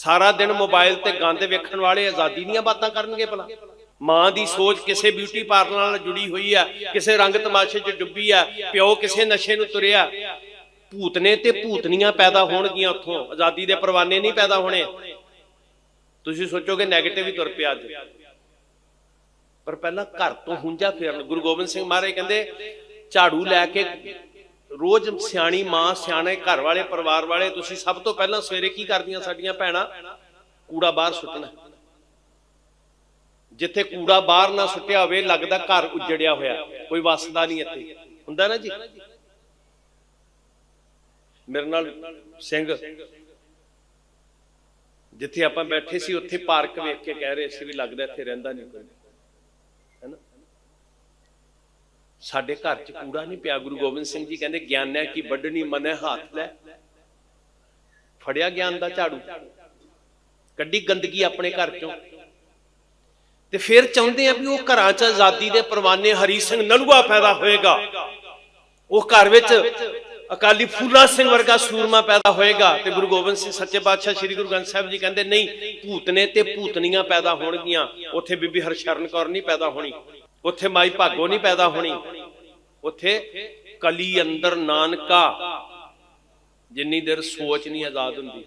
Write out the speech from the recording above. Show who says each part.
Speaker 1: ਸਾਰਾ ਦਿਨ ਮੋਬਾਈਲ ਤੇ ਗੰਦ ਵੇਖਣ ਵਾਲੇ ਆਜ਼ਾਦੀ ਦੀਆਂ ਬਾਤਾਂ ਕਰਨਗੇ ਭਲਾ। ਮਾਂ ਦੀ ਸੋਚ ਕਿਸੇ ਬਿਊਟੀ ਪਾਰਲਰ ਨਾਲ ਜੁੜੀ ਹੋਈ ਆ, ਕਿਸੇ ਰੰਗ ਤਮਾਸ਼ੇ 'ਚ ਡੁੱਬੀ ਆ, ਪਿਓ ਕਿਸੇ ਨਸ਼ੇ ਨੂੰ ਤੁਰਿਆ। ਭੂਤਨੇ ਤੇ ਭੂਤਨੀਆਂ ਪੈਦਾ ਹੋਣਗੀਆਂ ਉੱਥੋਂ। ਆਜ਼ਾਦੀ ਦੇ ਪਰਵਾਨੇ ਨਹੀਂ ਪੈਦਾ ਹੋਣੇ। ਤੁਸੀਂ ਸੋਚੋਗੇ 네ਗੇਟਿਵ ਹੀ ਤੁਰ ਪਿਆ ਅੱਜ। ਪਰ ਪਹਿਲਾਂ ਘਰ ਤੋਂ ਹੁੰਜਾ ਫੇਰਨ। ਗੁਰੂ ਗੋਬਿੰਦ ਸਿੰਘ ਮਹਾਰਾਜ ਕਹਿੰਦੇ, ਝਾੜੂ ਲੈ ਕੇ ਰੋਜ਼ ਸਿਆਣੀ ਮਾਂ, ਸਿਆਣੇ ਘਰ ਵਾਲੇ, ਪਰਿਵਾਰ ਵਾਲੇ, ਤੁਸੀਂ ਸਭ ਤੋਂ ਪਹਿਲਾਂ ਸਵੇਰੇ ਕੀ ਕਰਦੀਆਂ ਸਾਡੀਆਂ ਭੈਣਾਂ? ਕੂੜਾ ਬਾਹਰ ਸੁੱਟਣਾ। ਜਿੱਥੇ ਕੂੜਾ ਬਾਹਰ ਨਾ ਸੁੱਟਿਆ ਹੋਵੇ, ਲੱਗਦਾ ਘਰ ਉਜੜਿਆ ਹੋਇਆ। ਕੋਈ ਵਸਦਾ ਨਹੀਂ ਇੱਥੇ। ਹੁੰਦਾ ਨਾ ਜੀ? ਮੇਰੇ ਨਾਲ ਸਿੰਘ। ਜਿੱਥੇ ਆਪਾਂ ਬੈਠੇ ਸੀ, ਉੱਥੇ ਪਾਰਕ ਵੇਖ ਕੇ ਕਹਿ ਰਹੇ ਸੀ ਵੀ ਲੱਗਦਾ ਇੱਥੇ ਰਹਿੰਦਾ ਨਹੀਂ ਕੋਈ। ਸਾਡੇ ਘਰ 'ਚ ਕੂੜਾ ਨਹੀਂ ਪਿਆ, ਗੁਰੂ ਗੋਬਿੰਦ ਸਿੰਘ ਜੀ ਕਹਿੰਦੇ ਗਿਆਨੈ ਕੀ ਵੱਢਣੀ ਮਨੈ ਹੱਥ ਲੈ। ਫੜਿਆ ਗਿਆਨ ਦਾ ਝਾੜੂ, ਕੱਢੀ ਗੰਦਗੀ ਆਪਣੇ ਘਰ 'ਚੋਂ। ਤੇ ਫਿਰ ਚਾਹੁੰਦੇ ਆ ਵੀ ਉਹ ਘਰਾਂ 'ਚ ਆਜ਼ਾਦੀ ਦੇ ਪਰਵਾਨੇ ਹਰੀ ਸਿੰਘ ਨਲੂਆ ਪੈਦਾ ਹੋਏਗਾ। ਉਹ ਘਰ ਵਿੱਚ ਅਕਾਲੀ ਫੂਲਾ ਸਿੰਘ ਵਰਗਾ ਸੂਰਮਾ ਪੈਦਾ ਹੋਏਗਾ। ਤੇ ਗੁਰੂ ਗੋਬਿੰਦ ਸਿੰਘ ਸੱਚੇ ਪਾਤਸ਼ਾਹ ਸ੍ਰੀ ਗੁਰੂ ਗ੍ਰੰਥ ਸਾਹਿਬ ਜੀ ਕਹਿੰਦੇ, ਨਹੀਂ, ਭੂਤਨੇ ਤੇ ਭੂਤਨੀਆਂ ਪੈਦਾ ਹੋਣਗੀਆਂ। ਉੱਥੇ ਬੀਬੀ ਹਰਸ਼ਰਨ ਕੌਰ ਨਹੀਂ ਪੈਦਾ ਹੋਣੀ। ਉੱਥੇ ਮਾਈ ਭਾਗੋ ਨਹੀਂ ਪੈਦਾ ਹੋਣੀ। ਉੱਥੇ ਕਲੀ ਅੰਦਰ ਨਾਨਕਾ। ਜਿੰਨੀ ਦੇਰ ਸੋਚ ਨਹੀਂ ਆਜ਼ਾਦ ਹੁੰਦੀ।